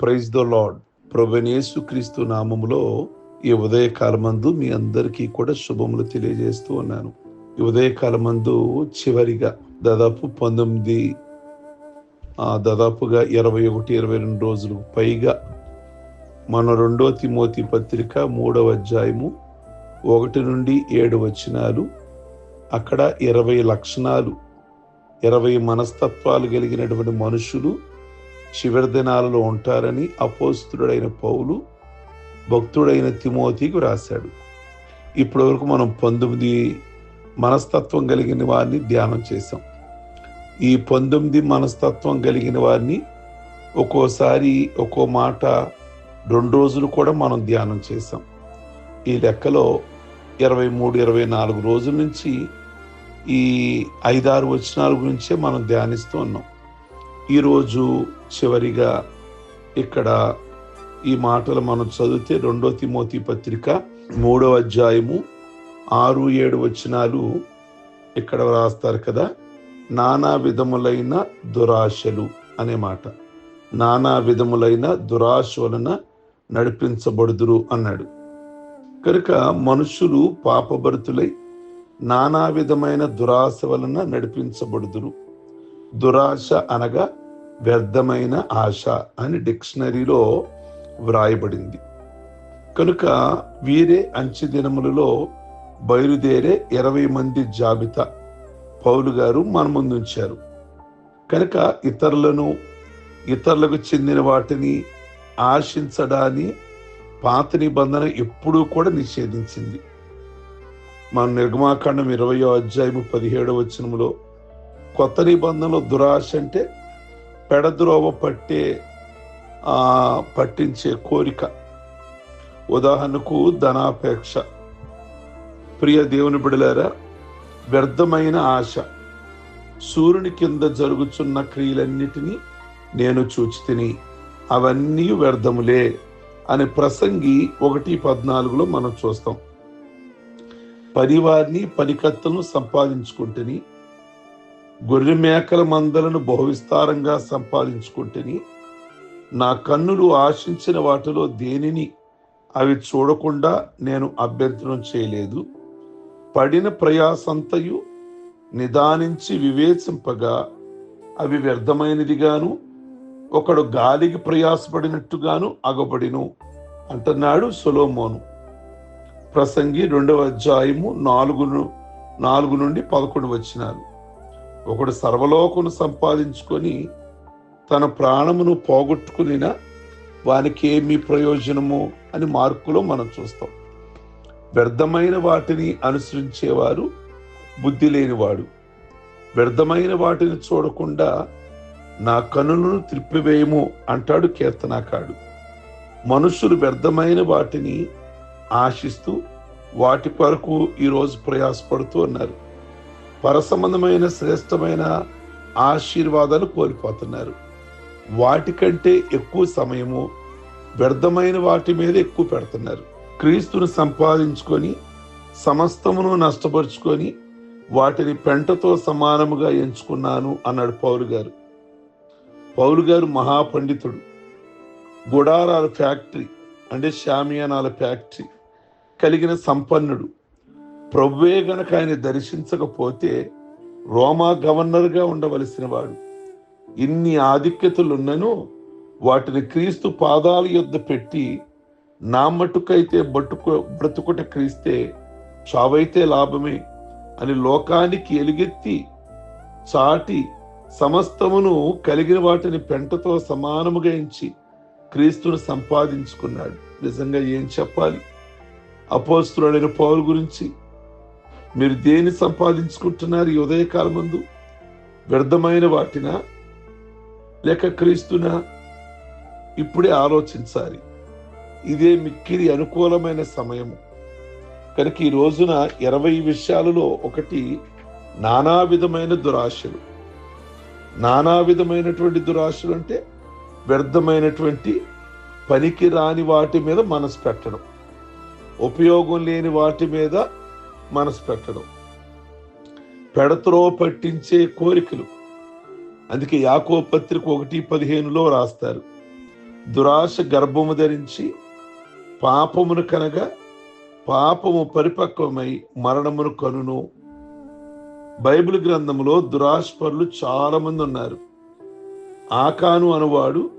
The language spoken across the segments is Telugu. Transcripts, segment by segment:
ప్రైజ్ ద లాడ్ ప్రభనేసు క్రీస్తు నామములో ఈ ఉదయకాలమందు మీ అందరికీ కూడా శుభములు తెలియజేస్తూ ఉన్నాను. ఈ ఉదయకాలమందు చివరిగా దాదాపు పంతొమ్మిది ఆ, దాదాపుగా ఇరవై ఒకటి ఇరవై రెండు రోజులు పైగా మన రెండో తిమోతి పత్రిక మూడవ అధ్యాయము ఒకటి నుండి ఏడు వచనాలు. అక్కడ ఇరవై లక్షణాలు ఇరవై మనస్తత్వాలు కలిగినటువంటి మనుషులు చివరి దినాలలో ఉంటారని అపోస్తుడైన పౌలు భక్తుడైన తిమోతికి రాశాడు ఇప్పటి వరకు మనం పంతొమ్మిది మనస్తత్వం కలిగిన వారిని ధ్యానం చేసాం ఈ పంతొమ్మిది మనస్తత్వం కలిగిన వారిని ఒక్కోసారి ఒక్కో మాట రెండు రోజులు కూడా మనం ధ్యానం చేసాం ఈ లెక్కలో ఇరవై మూడు ఇరవై నాలుగు రోజుల నుంచి ఈ ఐదారు వచనాల గురించే మనం ధ్యానిస్తూ ఉన్నాం. ఈరోజు చివరిగా ఇక్కడ ఈ మాటలు మనం చదివితే రెండో తిమోతి పత్రిక మూడో అధ్యాయము ఆరు ఏడు వచనాలు ఇక్కడ రాస్తారు కదా? నానా విధములైన దురాశలు అనే మాట. నానా విధములైన దురాశ వలన నడిపించబడుదురు అన్నాడు. కనుక మనుషులు పాపభరితులై నానా విధమైన దురాశ వలన నడిపించబడుదురు. దురాశ అనగా వ్యర్థమైన ఆశ అని డిక్షనరీలో వ్రాయబడింది. కనుక వీరే అంచె దినములలో బయలుదేరే ఇరవై మంది జాబితా పౌలు గారు మన ముందుంచారు. కనుక ఇతరులను ఇతరులకు చెందిన వాటిని ఆశించడాన్ని పాత నిబంధన ఎప్పుడూ కూడా నిషేధించింది. మన నిర్గమాకాండం ఇరవయో అధ్యాయము పదిహేడవ వచనములో కొత్త నిబంధనలో దురాశ అంటే పెడద్రోవ పట్టే పట్టించే కోరిక. ఉదాహరణకు ధనాపేక్ష. ప్రియ దేవుని బిడలారా వ్యర్థమైన ఆశ. సూర్యుని కింద జరుగుచున్న క్రియలన్నిటినీ నేను చూచి తిని అవన్నీ వ్యర్థములే అని ప్రసంగి ఒకటి పద్నాలుగులో మనం చూస్తాం. పనివారిని పనికత్తలను సంపాదించుకుంటుని గొర్రె మేకల మందలను బహువిస్తారంగా సంపాదించుకుంటుని నా కన్నులు ఆశించిన వాటిలో దేనిని అవి చూడకుండా నేను అభ్యర్థనం చేయలేదు. పడిన ప్రయాసంతయు నిదానించి వివేచింపగా అవి వ్యర్థమైనదిగాను ఒకడు గాలికి ప్రయాసపడినట్టుగాను అగబడిను అంటున్నాడు సొలోమోను. ప్రసంగి రెండవ అధ్యాయము నాలుగు నాలుగు నుండి పదకొండు వచ్చినారు ఒకడు సర్వలోకను సంపాదించుకొని తన ప్రాణమును పోగొట్టుకునిన వానికి ఏమి ప్రయోజనము అని మార్కులో మనం చూస్తాం. వ్యర్థమైన వాటిని అనుసరించేవారు బుద్ధి లేనివాడు వ్యర్థమైన వాటిని చూడకుండా నా కనులను త్రిప్పివేయము అంటాడు కీర్తనాకాడు మనుషులు వ్యర్థమైన వాటిని ఆశిస్తూ వాటి కొరకు ఈరోజు ప్రయాసపడుతూ ఉన్నారు. పరసంబంధమైన శ్రేష్టమైన ఆశీర్వాదాలు కోల్పోతున్నారు. వాటికంటే ఎక్కువ సమయము వ్యర్థమైన వాటి మీద ఎక్కువ పెడుతున్నారు. క్రీస్తును సంపాదించుకొని సమస్తమును నష్టపరుచుకొని వాటిని పెంటతో సమానముగా ఎంచుకున్నాను అన్నాడు పౌలు గారు. పౌలు గారు మహాపండితుడు. గుడారాల ఫ్యాక్టరీ అంటే షామియానాల ఫ్యాక్టరీ కలిగిన సంపన్నుడు. ప్రభువే గనక ఆయన దర్శించకపోతే రోమా గవర్నర్గా ఉండవలసిన వాడు. ఇన్ని ఆధిక్యతలున్నను వాటిని క్రీస్తు పాదాల యొద్ద పెట్టి నా మట్టుకైతే బట్టుకు బ్రతుకుట క్రీస్తే చావైతే లాభమే అని లోకానికి ఎలుగెత్తి చాటి సమస్తమును కలిగిన వాటిని పెంటతో సమానముగా ఎంచి క్రీస్తును సంపాదించుకున్నాడు. నిజంగా ఏం చెప్పాలి? అపోస్తుడైన పౌరు గురించి మీరు దేని సంపాదించుకుంటున్నారు ఈ ఉదయకాలమందు? వ్యర్థమైన వాటినా? లేక క్రీస్తునా? ఇప్పుడే ఆలోచించాలి. ఇదే మిక్కిరి అనుకూలమైన సమయము. కనుక ఈ రోజున ఇరవై విషయాలలో ఒకటి నానా విధమైన దురాశలు. నానా విధమైనటువంటి దురాశలు అంటే వ్యర్థమైనటువంటి పనికి రాని వాటి మీద మనసు పెట్టడం. ఉపయోగం లేని వాటి మీద మనసు పెట్టడం. పెడత్రో పట్టించే కోరికలు. అందుకే యాకో పత్రిక ఒకటి పదిహేనులో రాస్తారు. దురాశ గర్భము ధరించి పాపమును కనగా పాపము పరిపక్వమై మరణమును కనును. బైబిల్ గ్రంథంలో దురాశపరులు చాలామంది ఉన్నారు. ఆకాను అనువాడు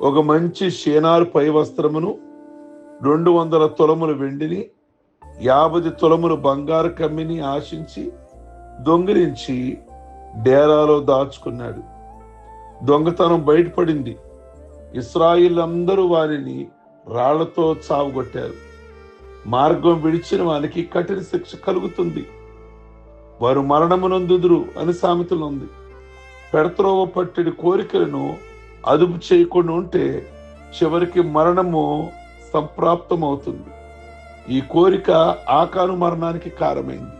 ఒక మంచి షేనారు పై వస్త్రమును రెండు వందల తొలముల వెండిని యాభై తులములు బంగారు కమ్మిని ఆశించి దొంగిలించి డేరాలో దాచుకున్నాడు. దొంగతనం బయటపడింది. ఇస్రాయిల్ అందరూ వారిని రాళ్ళతో చావుగొట్టారు. మార్గం విడిచిన వారికి కఠిన శిక్ష కలుగుతుంది. వారు మరణమునందుదురు అని సామెతలు ఉంది పెడత్రోవ పట్టిన కోరికలను అదుపు చేయకుండా ఉంటే చివరికి మరణము సంప్రాప్తమవుతుంది. ఈ కోరిక ఆకాను మరణానికి కారమైంది.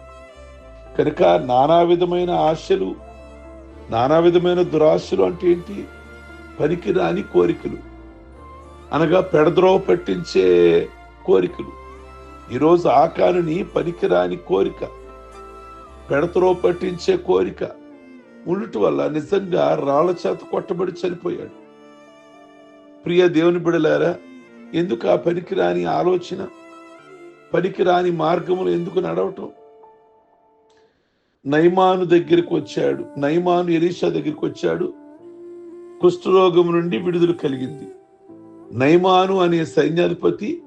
కనుక నానా విధమైన ఆశలు నానా విధమైన దురాశలు అంటే ఏంటి? పనికి రాని కోరికలు. అనగా పెడద్రోవ పట్టించే కోరికలు. ఈరోజు ఆకానుని పనికిరాని కోరిక పెడతరో పట్టించే కోరిక ఉండటం వల్ల నిజంగా రాళ్ళ చేత కొట్టబడి చనిపోయాడు. ప్రియ దేవుని బిడలారా ఎందుకు ఆ పనికిరాని ఆలోచన? పనికిరాని మార్గములు ఎందుకు నడవటం? నైమాను దగ్గరికి వచ్చాడు. నైమాను ఎలీషా దగ్గరికి వచ్చాడు. కుష్ఠరోగం నుండి విడుదల కలిగింది. నైమాను అనే సైన్యాధిపతి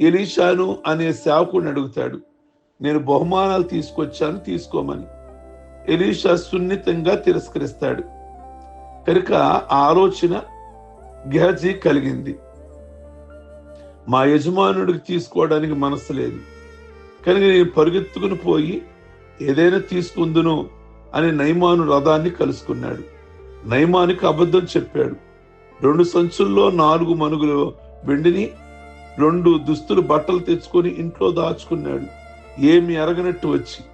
ఎలీషాను అనే సేవకుడిని అడుగుతాడు. నేను బహుమానాలు తీసుకొచ్చాను తీసుకోమని. ఎలీషా సున్నితంగా తిరస్కరిస్తాడు. కనుక ఆలోచన గెహజీ కలిగింది. మా యజమానుడికి తీసుకోవడానికి మనసు లేదు. కనుక నేను పరుగెత్తుకుని పోయి ఏదైనా తీసుకుందును అని నైమాను రథాన్ని కలుసుకున్నాడు. నైమానికి అబద్ధం చెప్పాడు. రెండు సంచుల్లో నాలుగు మనుగులు వెండిని రెండు దుస్తులు బట్టలు తెచ్చుకొని ఇంట్లో దాచుకున్నాడు. ఏమి ఎరగనట్టు వచ్చి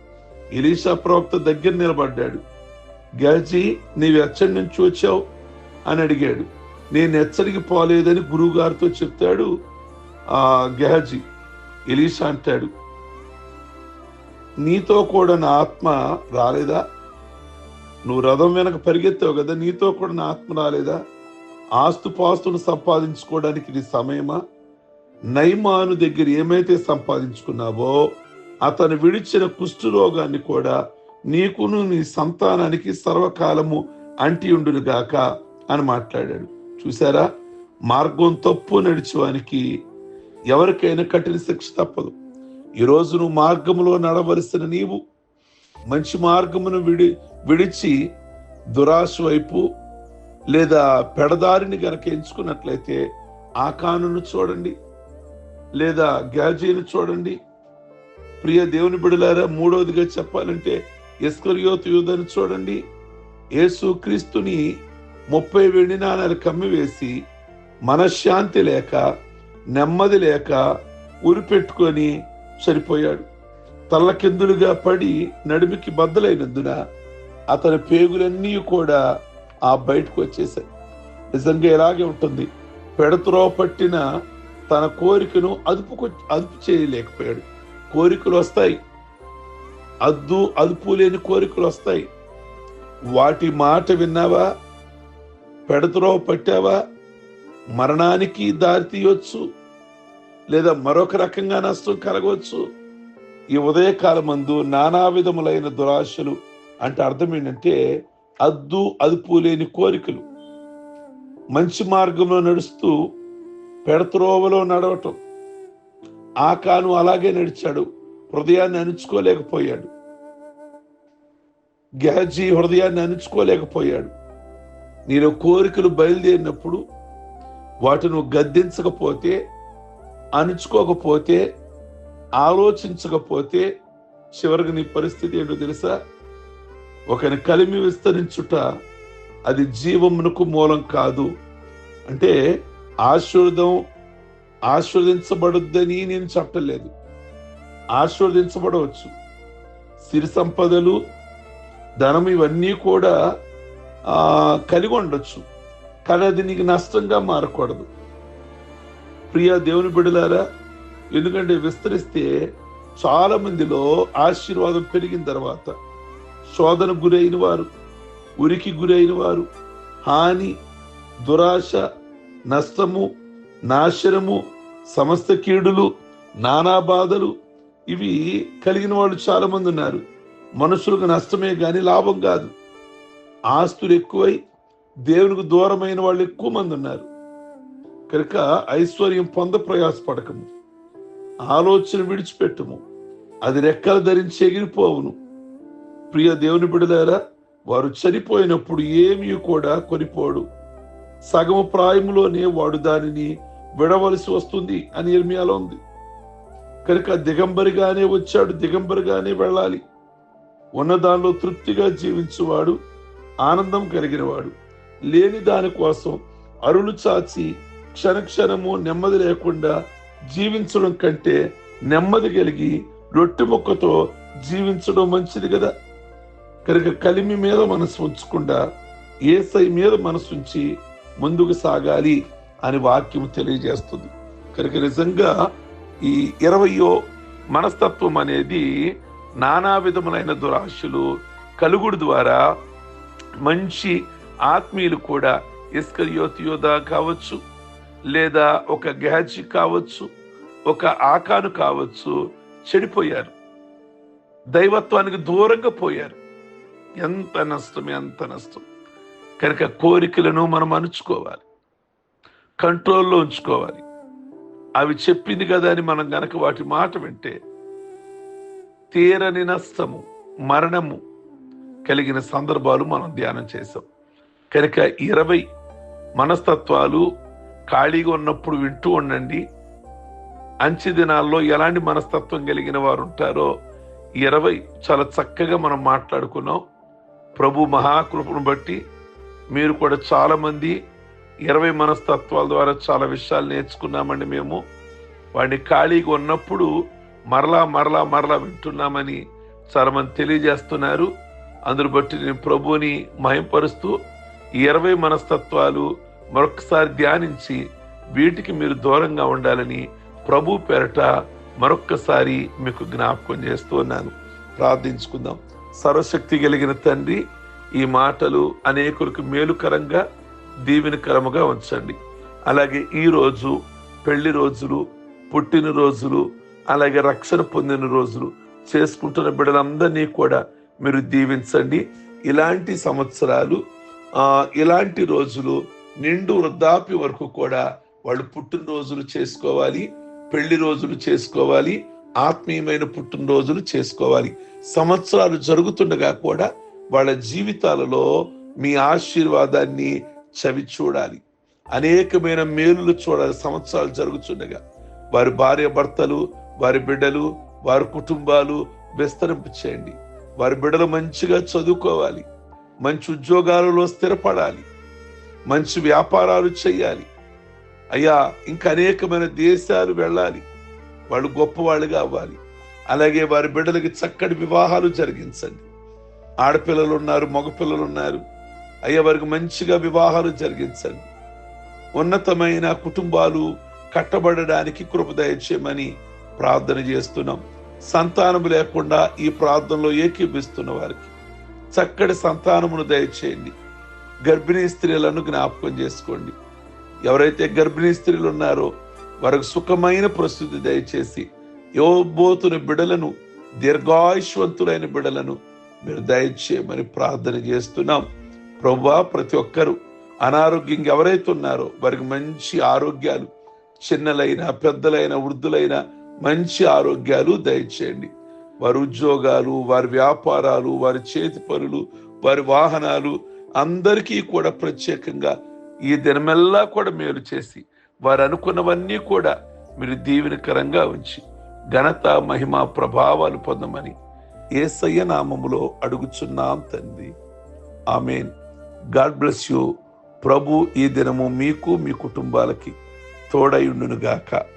ఇలీషా ప్రవక్త దగ్గర నిలబడ్డాడు. గేజీ నీవు ఎచ్చడి నుంచి వచ్చావు? అని అడిగాడు. నేను ఎచ్చడికి పోలేదని గురువుగారితో చెప్తాడు. గెహజీ ఎలీషా అంటాడు నీతో కూడా నా ఆత్మ రాలేదా? నువ్వు రథం వెనక పరిగెత్తావు కదా నీతో కూడా నా ఆత్మ రాలేదా? ఆస్తుపాస్తును సంపాదించుకోవడానికి ఇది సమయమా? నైమాను దగ్గర ఏమైతే సంపాదించుకున్నావో అతను విడిచిన కుష్ఠరోగాన్ని కూడా నీకును నీ సంతానానికి సర్వకాలము అంటి ఉండును గాక అని మాట్లాడాడు. చూసారా మార్గం తప్పు నడిచేవానికి ఎవరికైనా కఠిన శిక్ష తప్పదు. ఈరోజు నువ్వు మార్గములో నడవలసిన నీవు మంచి మార్గమును విడి విడిచి దురాశ వైపు లేదా పెడదారిని గనక ఎంచుకున్నట్లయితే ఆకానును చూడండి లేదా గ్యాజీని చూడండి. ప్రియ దేవుని బిడలారా మూడవదిగా చెప్పాలంటే ఎస్కరియోతు యూదని చూడండి. యేసు క్రీస్తుని ముప్పై వెండి నాణాలు కమ్మివేసి మనశ్శాంతి లేక నెమ్మది లేక ఉరిపెట్టుకొని సరిపోయాడు. తల్లకిందులుగా పడి నడుమికి బద్దలైనందున అతని పేగులన్నీ కూడా ఆ బయటకు వచ్చేసాయి నిజంగా ఇలాగే ఉంటుంది. పెడతురో పట్టిన తన కోరికను అదుపు అదుపు చేయలేకపోయాడు. కోరికలు వస్తాయి. అద్దు అదుపు లేని కోరికలు వస్తాయి. వాటి మాట విన్నావా? పెడతురో పట్టావా? మరణానికి దారి తీయొచ్చు లేదా మరొక రకంగా నష్టం కలగవచ్చు? ఈ ఉదయకాలమందు నానా విధములైన దురాశలు అంటే అర్థం ఏంటంటే అద్దు అదుపు లేని కోరికలు. మంచి మార్గంలో నడుస్తూ పెడత్రోవలో నడవటం. ఆకాను అలాగే నడిచాడు హృదయాన్ని అణుచుకోలేకపోయాడు. గెహజీ హృదయాన్ని అణుచుకోలేకపోయాడు. నేను కోరికలు బయలుదేరినప్పుడు వాటిని గద్దించకపోతే అణుచుకోకపోతే ఆలోచించకపోతే చివరికి నీ పరిస్థితి ఏంటో తెలుసా? ఒకని కలిమి విస్తరించుట అది జీవమునకు మూలం కాదు. అంటే ఆశీర్వదం ఆశీర్వదించబడొద్దని నేను చెప్పలేదు. ఆశీర్వదించబడవచ్చు. సిరి సంపదలు ధనం ఇవన్నీ కూడా కలిగి ఉండొచ్చు. కానీ అది నీకు నష్టంగా మారకూడదు. ప్రియ దేవుని బిడలారా ఎందుకంటే విస్తరిస్తే చాలా మందిలో ఆశీర్వాదం పెరిగిన తర్వాత శోధన గురైన వారు ఉరికి గురైన వారు హాని దురాశ నష్టము నాశనము సమస్త కీడులు నానా బాధలు ఇవి కలిగిన వాళ్ళు చాలా మంది ఉన్నారు. మనుషులకు నష్టమే కానీ లాభం కాదు. ఆస్తులు ఎక్కువై దేవునికి దూరమైన వాళ్ళు ఎక్కువ మంది ఉన్నారు. కనుక ఐశ్వర్యం పొంద ప్రయాసపడకము. ఆలోచన విడిచిపెట్టము. అది రెక్కలు ధరించి ఎగిరిపోవును. ప్రియ దేవుని బిడలారా వారు చనిపోయినప్పుడు ఏమీ కూడా కొనిపోడు. సగము ప్రాయములోనే వాడు దానిని విడవలసి వస్తుంది అని ఇర్మియాలో ఉంది. కనుక దిగంబరిగానే వచ్చాడు దిగంబరిగానే వెళ్ళాలి. ఉన్న దానిలో తృప్తిగా జీవించువాడు ఆనందం కలిగినవాడు. లేని దాని కోసం అరులు చాచి క్షణక్షణము నెమ్మది లేకుండా జీవించడం కంటే నెమ్మది కలిగి రొట్టె మొక్కతో జీవించడం మంచిది కదా. కనుక కలిమి మీద మనసు ఉంచకుండా ఏసై మీద మనసు ఉంచి ముందుకు సాగాలి అని వాక్యం తెలియజేస్తుంది. కనుక నిజంగా ఈ ఇరవయో మనస్తత్వం అనేది నానా విధములైన దురాశలు కలుగుడు ద్వారా మంచి ఆత్మీయులు కూడా ఇస్కరియోతియోదా కావచ్చు. లేదా ఒక గ్యాజి కావచ్చు ఒక ఆకాను కావచ్చు చెడిపోయారు. దైవత్వానికి దూరంగా పోయారు. ఎంత నష్టం ఎంత నష్టం. కనుక కోరికలను మనం అణుచుకోవాలి. కంట్రోల్లో ఉంచుకోవాలి. అవి చెప్పింది కదా అని మనం గనక వాటి మాట వింటే తీరని నష్టము మరణము కలిగిన సందర్భాలు మనం ధ్యానం చేసాం కనుక ఇరవై మనస్తత్వాలు ఖాళీగా ఉన్నప్పుడు వింటూ ఉండండి. అంచె దినాల్లో ఎలాంటి మనస్తత్వం కలిగిన వారు ఉంటారో ఇరవై చాలా చక్కగా మనం మాట్లాడుకున్నాం. ప్రభు మహాకృపను బట్టి మీరు కూడా చాలామంది ఇరవై మనస్తత్వాల ద్వారా చాలా విషయాలు నేర్చుకున్నామండి మేము. వాడిని ఖాళీగా ఉన్నప్పుడు మరలా మరలా మరలా వింటున్నామని చాలా మంది తెలియజేస్తున్నారు. అందును బట్టి నేను ప్రభువుని మయంపరుస్తూ ఈ ఇరవై మనస్తత్వాలు మరొకసారి ధ్యానించి వీటికి మీరు దూరంగా ఉండాలని ప్రభు పేరట మరొక్కసారి మీకు జ్ఞాపకం చేస్తూ ఉన్నాను. ప్రార్థించుకుందాం. సర్వశక్తి కలిగిన తండ్రి ఈ మాటలు అనేకులకు మేలుకరంగా దీవెనకరముగా ఉంచండి. అలాగే ఈ రోజు పెళ్ళి రోజులు పుట్టిన రోజులు అలాగే రక్షణ పొందిన రోజులు చేసుకుంటున్న బిడ్డలందరినీ కూడా మీరు దీవించండి. ఇలాంటి సంవత్సరాలు ఇలాంటి రోజులు నిండు వృద్ధాప్య వరకు కూడా వాళ్ళు పుట్టినరోజులు చేసుకోవాలి పెళ్ళి రోజులు చేసుకోవాలి ఆత్మీయమైన పుట్టినరోజులు చేసుకోవాలి. సంవత్సరాలు జరుగుతుండగా కూడా వాళ్ళ జీవితాలలో మీ ఆశీర్వాదాన్ని చవి చూడాలి. అనేకమైన మేలులు చూడాలి సంవత్సరాలు జరుగుతుండగా. వారి భార్య భర్తలు వారి బిడ్డలు వారి కుటుంబాలు విస్తరింపు చేయండి. వారి బిడ్డలు మంచిగా చదువుకోవాలి. మంచి ఉద్యోగాలలో స్థిరపడాలి. మంచి వ్యాపారాలు చేయాలి అయ్యా ఇంకా అనేకమైన దేశాలు వెళ్ళాలి. వాళ్ళు గొప్పవాళ్ళుగా అవ్వాలి. అలాగే వారి బిడ్డలకి చక్కటి వివాహాలు జరిగించండి. ఆడపిల్లలు ఉన్నారు మగపిల్లలు ఉన్నారు అయ్యా వారికి మంచిగా వివాహాలు జరిగించండి. ఉన్నతమైన కుటుంబాలు కట్టబడడానికి కృప దయచేయమని ప్రార్థన చేస్తున్నాం. సంతానము లేకుండా ఈ ప్రార్థనలో ఏకీపిస్తున్న వారికి చక్కటి సంతానమును దయచేయండి. గర్భిణీ స్త్రీలను జ్ఞాపకం చేసుకోండి. ఎవరైతే గర్భిణీ స్త్రీలు ఉన్నారో వారికి సుఖమైన ప్రస్తుతి దయచేసి యోబోతున్న బిడలను దీర్ఘాయుష్వంతులైన బిడలను మీరు దయచేయమని ప్రార్థన చేస్తున్నాం. ప్రభా ప్రతి ఒక్కరూ అనారోగ్యంగా ఎవరైతే ఉన్నారో వారికి మంచి ఆరోగ్యాలు చిన్నలైన పెద్దలైన వృద్ధులైన మంచి ఆరోగ్యాలు దయచేయండి. వారి ఉద్యోగాలు వారి వ్యాపారాలు వారి చేతి పనులు వారి వాహనాలు అందరికీ కూడా ప్రత్యేకంగా ఈ దినమెల్లా కూడా మేలు చేసి వారు అనుకున్నవన్నీ కూడా మీరు దీవెనకరంగా ఉంచి ఘనత మహిమ ప్రభావాలు పొందమని ఏసయ్య నామములో అడుగుచున్నాం తండ్రి. ఆమెన్. God bless you. ప్రభు ఈ దినము మీకు మీ కుటుంబాలకి తోడయుండునుగాక